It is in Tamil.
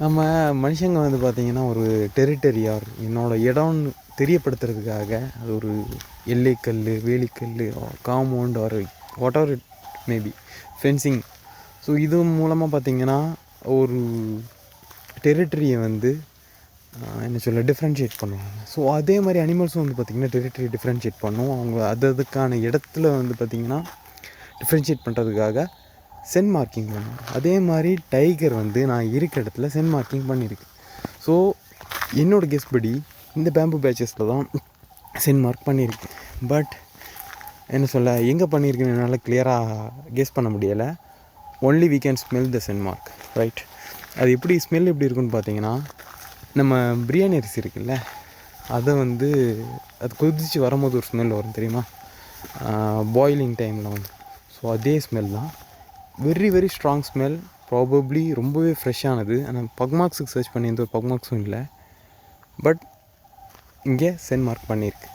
நம்ம மனுஷங்க வந்து பார்த்திங்கன்னா ஒரு டெரிட்டரியார் என்னோடய இடம்னு தெரியப்படுத்துறதுக்காக அது ஒரு எல்லைக்கல் வேலிக்கல் compound or what are it maybe fencing so இது மூலமாக பார்த்திங்கன்னா ஒரு டெரிட்டரியை வந்து என்ன சொல்ல டிஃப்ரென்ஷியேட் பண்ணுவாங்க. ஸோ அதே மாதிரி அனிமல்ஸும் வந்து பார்த்திங்கன்னா டெரிட்டரி டிஃப்ரென்ஷியேட் பண்ணும். அவங்க அது அதுக்கான இடத்துல வந்து பார்த்திங்கன்னா டிஃப்ரென்ஷியேட் பண்ணுறதுக்காக சென் மார்க்கிங் பண்ணும் அதே மாதிரி டைகர் வந்து நான் இருக்கிற இடத்துல சென் மார்க்கிங் பண்ணியிருக்கு ஸோ என்னோடய கெஸ் படி இந்த பேம்பு பேச்சஸில் தான் சென் மார்க் பண்ணியிருக்கு பட் என்ன சொல்ல எங்கே பண்ணியிருக்குன்னு என்னால் கிளியராக கெஸ் பண்ண முடியலை. Only we can smell the scent mark right அது எப்படி ஸ்மெல் எப்படி இருக்குன்னு பார்த்தீங்கன்னா நம்ம பிரியாணி அரிசி இருக்குல்ல அதை வந்து அது கொதிச்சு வரும்போது ஒரு ஸ்மெல் வரும் தெரியுமா? பாயிலிங் டைமில் வந்து. ஸோ அதே ஸ்மெல் தான். Very very strong smell probably ரொம்பவே ஃப்ரெஷ்ஷானது ஆனால் பக்மார்க்ஸுக்கு சர்ச் பண்ணி எந்த ஒரு பக்மார்க்ஸும் இல்லை. பட் இங்கே சென்ட் மார்க் பண்ணியிருக்கு.